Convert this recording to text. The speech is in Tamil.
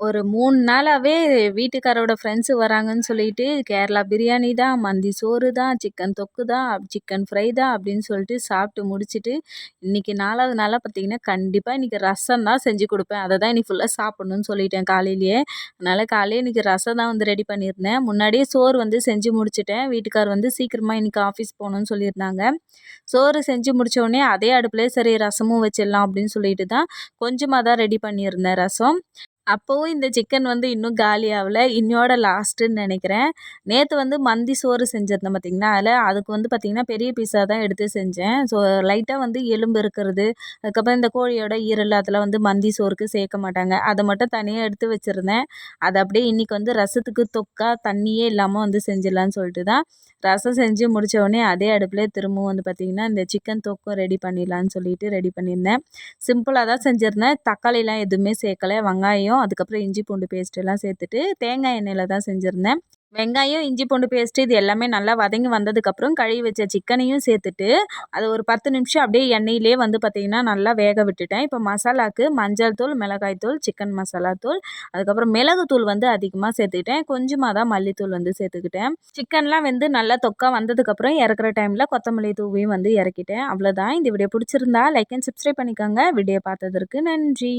ஒரு மூணு நாளாகவே வீட்டுக்காரோட ஃப்ரெண்ட்ஸு வராங்கன்னு சொல்லிட்டு கேரளா பிரியாணி தான் மந்தி சோறு தான் சிக்கன் தொக்கு தான் சிக்கன் ஃப்ரை தான் அப்படின்னு சொல்லிட்டு சாப்பிட்டு முடிச்சுட்டு இன்றைக்கி நாலாவது நாளாக பார்த்திங்கன்னா கண்டிப்பாக இன்றைக்கி ரசம் தான் செஞ்சு கொடுப்பேன். அதை தான் இன்றைக்கி ஃபுல்லாக சாப்பிட்ணுன்னு சொல்லிட்டேன் காலையிலேயே. அதனால் காலையில் இன்றைக்கி ரசம் தான் வந்து ரெடி பண்ணியிருந்தேன். முன்னாடியே சோறு வந்து செஞ்சு முடிச்சிட்டேன். வீட்டுக்கார் வந்து சீக்கிரமாக இன்றைக்கி ஆஃபீஸ் போகணுன்னு சொல்லியிருந்தாங்க. சோறு செஞ்சு முடித்தோடனே அதே அடுப்புலேயே சரி ரசமும் வச்சிடலாம் அப்படின்னு சொல்லிட்டு தான் கொஞ்சமாக தான் ரெடி பண்ணியிருந்தேன் ரசம். அப்போவும் இந்த சிக்கன் வந்து இன்னும் காலி ஆகல. இன்னோட லாஸ்ட்டுன்னு நினைக்கிறேன். நேற்று வந்து மந்தி சோறு செஞ்சுருந்தேன் பார்த்திங்கன்னா அதில் அதுக்கு வந்து பார்த்திங்கன்னா பெரிய பீஸாக தான் எடுத்து செஞ்சேன். ஸோ லைட்டாக வந்து எலும்பு இருக்கிறது. அதுக்கப்புறம் இந்த கோழியோட ஈரல் அதெல்லாம் வந்து மந்தி சோறுக்கு சேர்க்க மாட்டாங்க. அதை மட்டும் தனியாக எடுத்து வச்சுருந்தேன். அதை அப்படியே இன்றைக்கி வந்து ரசத்துக்கு தொக்கா தண்ணியே இல்லாமல் வந்து செஞ்சிடலான்னு சொல்லிட்டு தான் ரசம் செஞ்சு முடித்த உடனே அதே அடுப்பில் திரும்பவும் வந்து பார்த்திங்கன்னா இந்த சிக்கன் தொக்கும் ரெடி பண்ணிடலான்னு சொல்லிட்டு ரெடி பண்ணியிருந்தேன். சிம்பிளாக தான் செஞ்சுருந்தேன். தக்காளிலாம் எதுவுமே சேர்க்கலை. வெங்காயம் அதுக்கப்புறம் இஞ்சி பூண்டு பேஸ்ட் எல்லாம் சேர்த்துட்டு தேங்காய் எண்ணெயில் தான் செஞ்சுருந்தேன். வெங்காயம் இஞ்சி பூண்டு பேஸ்ட்டு இது எல்லாமே நல்லா வதங்கி வந்ததுக்கப்புறம் கழுவி வச்ச சிக்கனையும் சேர்த்துட்டு அது ஒரு பத்து நிமிஷம் அப்படியே எண்ணெயிலே வந்து பார்த்திங்கன்னா நல்லா வேக விட்டுட்டேன். இப்போ மசாலாவுக்கு மஞ்சள் தூள் மிளகாய் தூள் சிக்கன் மசாலா தூள் அதுக்கப்புறம் மிளகு தூள் வந்து அதிகமாக சேர்த்துக்கிட்டேன். கொஞ்சமாக தான் மல்லித்தூள் வந்து சேர்த்துக்கிட்டேன். சிக்கன்லாம் வந்து நல்லா தொக்கா வந்ததுக்கப்புறம் இறக்குற டைமில் கொத்தமல்லி தூவியும் வந்து இறக்கிட்டேன். அவ்வளோதான் இந்த வீடியோ பிடிச்சிருந்தா லைக் அண்ட் சப்ஸ்கிரைப் பண்ணிக்கோங்க. வீடியோ பார்த்ததற்கு நன்றி.